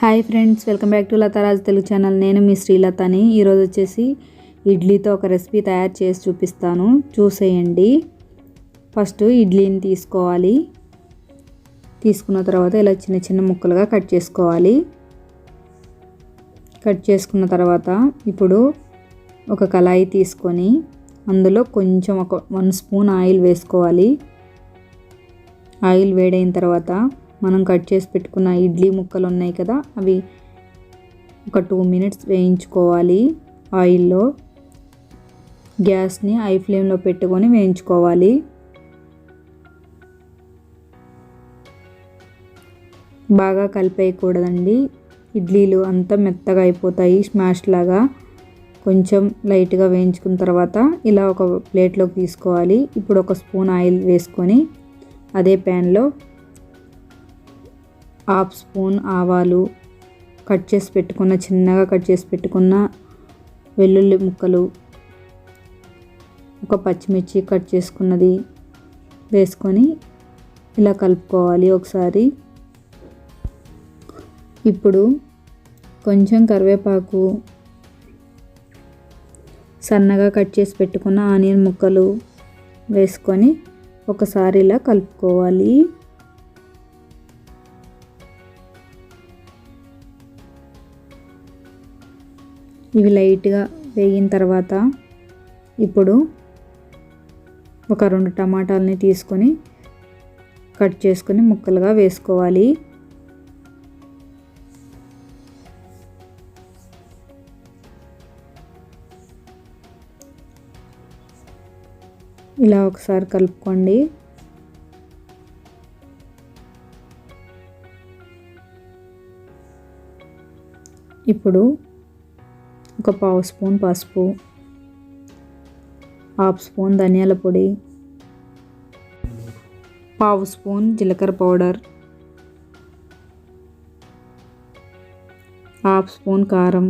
Hi friends welcome back to Latharaj Telugu channel. నేను మీ శ్రీలతని. ఈరోజు వచ్చేసి ఇడ్లీతో ఒక రెసిపీ తయారు చేసి చూపిస్తాను. చూసేయండి. ఫస్ట్ ఇడ్లీని తీసుకోవాలి. తీసుకున్న తర్వాత ఇలా చిన్న చిన్న ముక్కలుగా కట్ చేసుకోవాలి. కట్ చేసుకున్న తర్వాత ఇప్పుడు ఒక కళాయి తీసుకొని అందులో కొంచెం ఒక వన్ స్పూన్ ఆయిల్ వేసుకోవాలి. ఆయిల్ వేడైన తర్వాత మనం కట్ చేసి పెట్టుకున్న ఇడ్లీ ముక్కలు ఉన్నాయి కదా అవి ఒక టూ మినిట్స్ వేయించుకోవాలి ఆయిల్లో. గ్యాస్ని హై ఫ్లేమ్లో పెట్టుకొని వేయించుకోవాలి. బాగా కలిపేయకూడదండి. ఇడ్లీలు అంతా మెత్తగా అయిపోతాయి స్మాష్ లాగా. కొంచెం లైట్గా వేయించుకున్న తర్వాత ఇలా ఒక ప్లేట్లోకి తీసుకోవాలి. ఇప్పుడు ఒక స్పూన్ ఆయిల్ వేసుకొని అదే ప్యాన్లో హాఫ్ స్పూన్ ఆవాలు కట్ చేసి పెట్టుకున్న చిన్నగా కట్ చేసి పెట్టుకున్న వెల్లుల్లి ముక్కలు ఒక పచ్చిమిర్చి కట్ చేసుకున్నది వేసుకొని ఇలా కలుపుకోవాలి ఒకసారి. ఇప్పుడు కొంచెం కరివేపాకు సన్నగా కట్ చేసి పెట్టుకున్న ఆనియన్ ముక్కలు వేసుకొని ఒకసారి ఇలా కలుపుకోవాలి. ఇవి లైట్గా వేగిన తర్వాత ఇప్పుడు ఒక రెండు టమాటాలని తీసుకొని కట్ చేసుకొని ముక్కలుగా వేసుకోవాలి. ఇలా ఒకసారి కలుపుకోండి. ఇప్పుడు ఒక పావు స్పూన్ పసుపు హాఫ్ స్పూన్ ధనియాల పొడి పావు స్పూన్ జీలకర్ర పౌడర్ హాఫ్ స్పూన్ కారం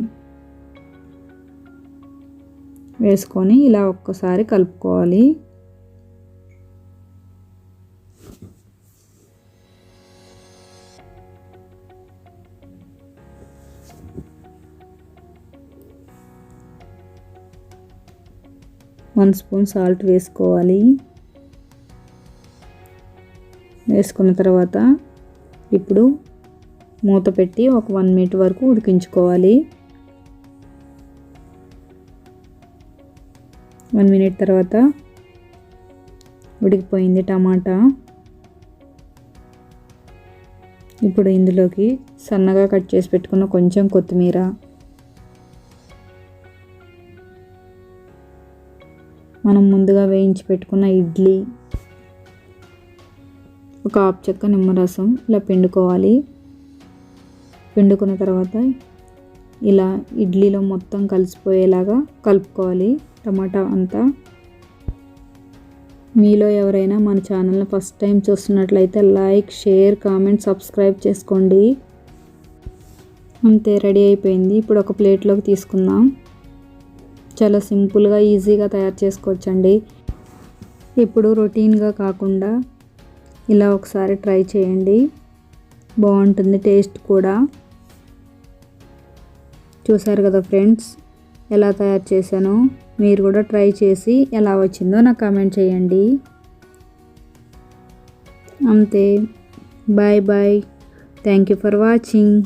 వేసుకొని ఇలా ఒక్కసారి కలుపుకోవాలి. వన్ స్పూన్ సాల్ట్ వేసుకోవాలి. వేసుకున్న తర్వాత ఇప్పుడు మూత పెట్టి ఒక వన్ మినిట్ వరకు ఉడికించుకోవాలి. వన్ మినిట్ తర్వాత ఉడికిపోయింది టమాటా. ఇప్పుడు ఇందులోకి సన్నగా కట్ చేసి పెట్టుకున్న కొంచెం కొత్తిమీర. మనం ముందుగా వేయించి పెట్టుకున్న ఇడ్లీ ఒక ఆపు చెక్క నిమ్మరసం ఇలా పిండుకోవాలి. పిండుకున్న తర్వాత ఇలా ఇడ్లీలో మొత్తం కలిసిపోయేలాగా కలుపుకోవాలి టమాటా అంతా. మీలో ఎవరైనా మన ఛానల్ని ఫస్ట్ టైం చూస్తున్నట్లయితే లైక్ షేర్ కామెంట్ సబ్స్క్రైబ్ చేసుకోండి. అంతే రెడీ అయిపోయింది. ఇప్పుడు ఒక ప్లేట్లోకి తీసుకుందాం. చాలా సింపుల్గా ఈజీగా తయారు చేసుకోవచ్చండి. ఇప్పుడు రొటీన్గా కాకుండా ఇలా ఒకసారి ట్రై చేయండి. బాగుంటుంది టేస్ట్ కూడా. చూసారు కదా ఫ్రెండ్స్ ఎలా తయారు చేశానో? మీరు కూడా ట్రై చేసి ఎలా వచ్చిందో నాకు కామెంట్ చేయండి. అంతే. Bye bye. Thank you for watching.